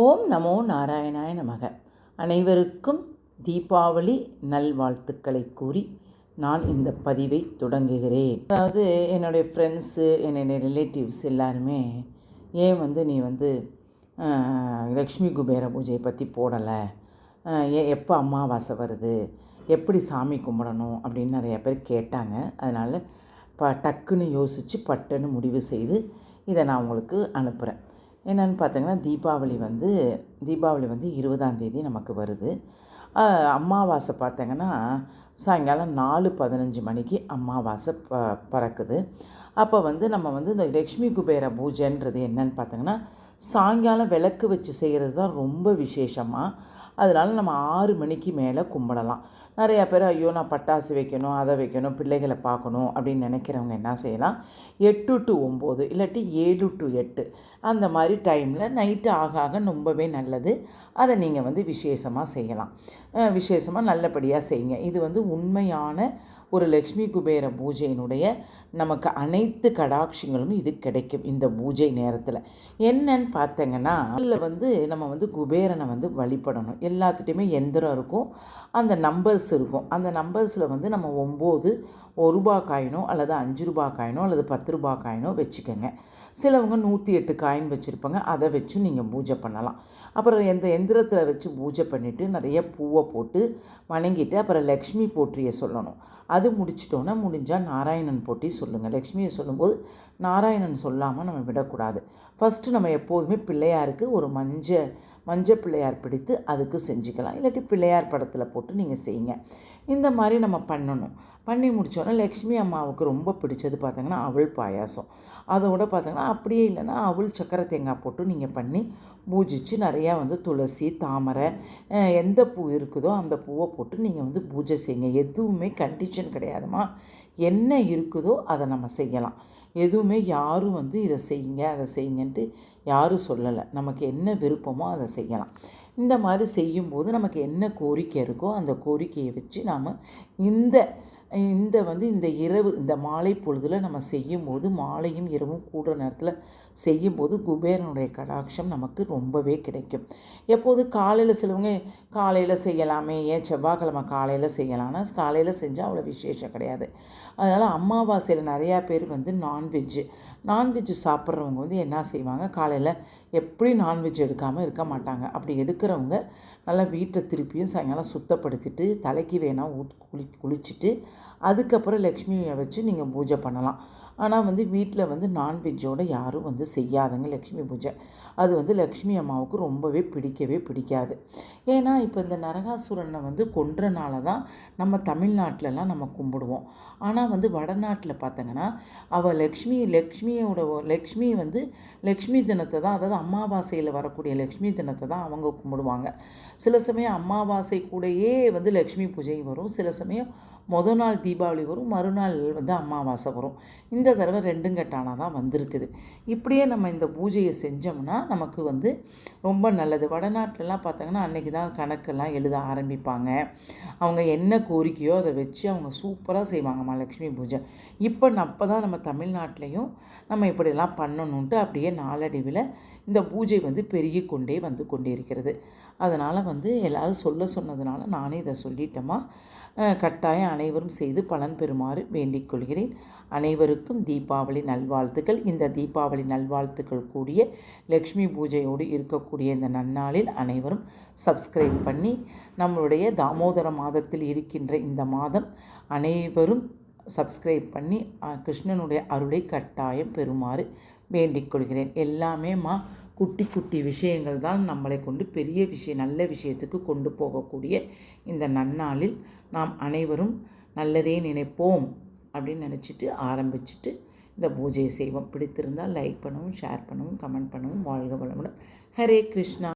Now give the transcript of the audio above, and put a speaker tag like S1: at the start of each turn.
S1: ஓம் நமோ நாராயணாய நமக. அனைவருக்கும் தீபாவளி நல்வாழ்த்துக்களை கூறி நான் இந்த பதிவை தொடங்குகிறேன். அதாவது என்னுடைய ஃப்ரெண்ட்ஸு என்னுடைய ரிலேட்டிவ்ஸ் எல்லாருமே ஏன் வந்து நீ வந்து லக்ஷ்மி குபேர பூஜையை பற்றி போடலை? ஏ எப்போ அமாவாசை வருது? எப்படி சாமி கும்பிடணும்? அப்படின்னு நிறைய பேர் கேட்டாங்க. அதனால் ப டக்குன்னு யோசித்து பட்டுன்னு முடிவு செய்து இதை நான் உங்களுக்கு அனுப்புகிறேன் என்னென்னு பார்த்தீங்கன்னா தீபாவளி வந்து தீபாவளி வந்து இருபதாம் தேதி நமக்கு வருது. அமாவாசை பார்த்தீங்கன்னா சாயங்காலம் நாலு பதினஞ்சு மணிக்கு அமாவாசை ப பறக்குது. அப்போ வந்து நம்ம வந்து இந்த லக்ஷ்மி குபேர பூஜைன்றது என்னன்னு பார்த்தீங்கன்னா சாயங்காலம் விளக்கு வச்சு செய்கிறது தான் ரொம்ப விசேஷமாக அதனால் நம்ம ஆறு மணிக்கு மேலே கும்பிடலாம். நிறையா பேர் ஐயோ நான் பட்டாசு வைக்கணும் அதை வைக்கணும் பிள்ளைகளை பார்க்கணும் அப்படின்னு நினைக்கிறவங்க என்ன செய்யலாம்? எட்டு டு ஒம்பது இல்லாட்டி ஏழு டு எட்டு. அந்த மாதிரி டைமில் நைட்டு ஆக ஆக ரொம்பவே நல்லது. அதை நீங்கள் வந்து விசேஷமாக செய்யலாம். விசேஷமாக நல்லபடியாக செய்யுங்க. இது வந்து உண்மையான ஒரு லக்ஷ்மி குபேர பூஜையினுடைய நமக்கு அனைத்து கடாட்சிகளும் இது கிடைக்கும் இந்த பூஜை நேரத்தில். என்னன்னு பார்த்தீங்கன்னா இதில் வந்து நம்ம வந்து குபேரனை வந்து வழிபடணும். எல்லாத்துட்டையுமே எந்திரம் இருக்கும் அந்த நம்பர்ஸ் இருக்கும். அந்த நம்பர்ஸில் வந்து நம்ம ஒம்பது ஒரு ரூபா காயினோ அல்லது அஞ்சு ரூபா காயினோ அல்லது பத்து ரூபா காயினோ வச்சுக்கோங்க. சிலவங்க நூற்றி எட்டு காயின் வச்சுருப்பாங்க அதை வச்சு நீங்கள் பூஜை பண்ணலாம். அப்புறம் எந்த எந்திரத்தில் வச்சு பூஜை பண்ணிவிட்டு நிறைய பூவை போட்டு வணங்கிட்டு அப்புறம் லக்ஷ்மி போற்றியை சொல்லணும். அது முடிச்சிட்டோன்னா முடிஞ்சால் நாராயணன் போட்டி சொல்லுங்கள் லக்ஷ்மியை சொல்லும்போது நாராயணன் சொல்லாமல் நம்ம விடக்கூடாது. ஃபஸ்ட்டு நம்ம எப்போதுமே பிள்ளையாருக்கு ஒரு மஞ்சள் மஞ்சள் பிள்ளையார் பிடித்து அதுக்கு செஞ்சுக்கலாம். இல்லாட்டி பிள்ளையார் படத்தில் போட்டு நீங்கள் செய்யுங்க. இந்த மாதிரி நம்ம பண்ணணும். பண்ணி முடித்தோன்னா லக்ஷ்மி அம்மாவுக்கு ரொம்ப பிடிச்சது பார்த்தீங்கன்னா அவள் பாயாசம். அதோட பார்த்தீங்கன்னா அப்படியே இல்லைன்னா அவள் சக்கரை தேங்காய் போட்டு நீங்கள் பண்ணி பூஜிச்சு நிறையா வந்து துளசி தாமரை எந்த பூ இருக்குதோ அந்த பூவை போட்டு நீங்கள் வந்து பூஜை செய்யுங்க. எதுவுமே கண்டிஷன் கிடையாதுமா என்ன இருக்குதோ அதை நம்ம செய்யலாம். எதுவுமே யாரும் வந்து இதை செய்யுங்க அதை செய்யுங்கன்ட்டு யாரும் சொல்லலை. நமக்கு என்ன விருப்பமோ அதை செய்யலாம். இந்த மாதிரி செய்யும்போது நமக்கு என்ன கோரிக்கை இருக்கோ அந்த கோரிக்கையை வச்சு நாம் இந்த இந்த வந்து இந்த இரவு இந்த மாலை பொழுதில் நம்ம செய்யும்போது மாலையும் இரவும் கூடுற நேரத்தில் செய்யும்போது குபேரனுடைய கடாட்சம் நமக்கு ரொம்பவே கிடைக்கும். எப்போது காலையில் சிலவங்க காலையில் செய்யலாமே ஏன் செவ்வாய்க்கிழமை காலையில் செய்யலாம்னா காலையில் செஞ்சால் அவ்வளோ விசேஷம் கிடையாது. அதனால் அமாவாசையில் நிறையா பேர் வந்து நான்வெஜ்ஜு. நான்வெஜ்ஜு சாப்பிட்றவங்க வந்து என்ன செய்வாங்க? காலையில் எப்படி நான்வெஜ் எடுக்காமல் இருக்க மாட்டாங்க. அப்படி எடுக்கிறவங்க நல்லா வீட்டை திருப்பியும் சாயங்காலம் சுத்தப்படுத்திட்டு தலைக்கு வேணால் ஊ குளி குளிச்சுட்டு அதுக்கப்புறம் லக்ஷ்மியை வச்சு நீங்கள் பூஜை பண்ணலாம். ஆனால் வந்து வீட்டில் வந்து நான்வெஜ்ஜோடு யாரும் வந்து செய்யாதங்க லக்ஷ்மி பூஜை. அது வந்து லக்ஷ்மி அம்மாவுக்கு ரொம்பவே பிடிக்கவே பிடிக்காது. ஏன்னா இப்போ இந்த நரகாசுரனை வந்து கொன்றனால தான் நம்ம தமிழ்நாட்டிலலாம் நம்ம கும்பிடுவோம். ஆனால் வந்து வடநாட்டில் பார்த்தங்கன்னா அவள் லக்ஷ்மி லக்ஷ்மியோட லக்ஷ்மி வந்து லக்ஷ்மி தினத்தை தான் அதாவது அமாவாசையில் வரக்கூடிய லக்ஷ்மி தினத்தை தான் அவங்க கும்பிடுவாங்க. சில சமயம் அமாவாசை கூடயே வந்து லக்ஷ்மி பூஜை வரும். சில சமயம் மொதல் நாள் தீபாவளி வரும் மறுநாள் வந்து அமாவாசை வரும். இந்த தடவை ரெண்டும் கட்டானா தான் வந்திருக்குது. இப்படியே நம்ம இந்த பூஜையை செஞ்சோம்னா நமக்கு வந்து ரொம்ப நல்லது. வடநாட்டிலலாம் பார்த்தாங்கன்னா அன்றைக்கி தான் கணக்கெல்லாம் எழுத ஆரம்பிப்பாங்க. அவங்க என்ன கோரிக்கையோ அதை வச்சு அவங்க சூப்பராக செய்வாங்க லக்ஷ்மி பூஜை. இப்போ அப்போ தான் நம்ம தமிழ்நாட்டிலையும் நம்ம இப்படியெல்லாம் பண்ணணுன்ட்டு அப்படியே நாளடைவில் இந்த பூஜை வந்து பெருகி கொண்டே வந்து கொண்டே இருக்கிறது அதனால் வந்து எல்லாரும் சொல்ல சொன்னதுனால நானே இதை சொல்லிட்டேம்மா. கட்டாயம் அனைவரும் செய்து பலன் பெறுமாறு வேண்டிக் கொள்கிறேன். அனைவருக்கும் தீபாவளி நல்வாழ்த்துக்கள். இந்த தீபாவளி நல்வாழ்த்துக்கள் கூடிய லக்ஷ்மி பூஜையோடு இருக்கக்கூடிய இந்த நன்னாளில் அனைவரும் சப்ஸ்கிரைப் பண்ணி நம்மளுடைய தாமோதர மாதத்தில் இருக்கின்ற இந்த மாதம் அனைவரும் சப்ஸ்கிரைப் பண்ணி கிருஷ்ணனுடைய அருளை கட்டாயம் பெறுமாறு வேண்டிக் கொள்கிறேன். எல்லாமேமா குட்டி குட்டி விஷயங்கள் தான் நம்மளை கொண்டு பெரிய விஷயம் நல்ல விஷயத்துக்கு கொண்டு போகக்கூடிய இந்த நன்னாளில் நாம் அனைவரும் நல்லதே நினைப்போம் அப்படின்னு நினச்சிட்டு ஆரம்பிச்சிட்டு இந்த பூஜையை செய்வோம். பிடித்திருந்தால் லைக் பண்ணவும் ஷேர் பண்ணவும் கமெண்ட் பண்ணவும் வாழ்க வளமுடன். ஹரே கிருஷ்ணா.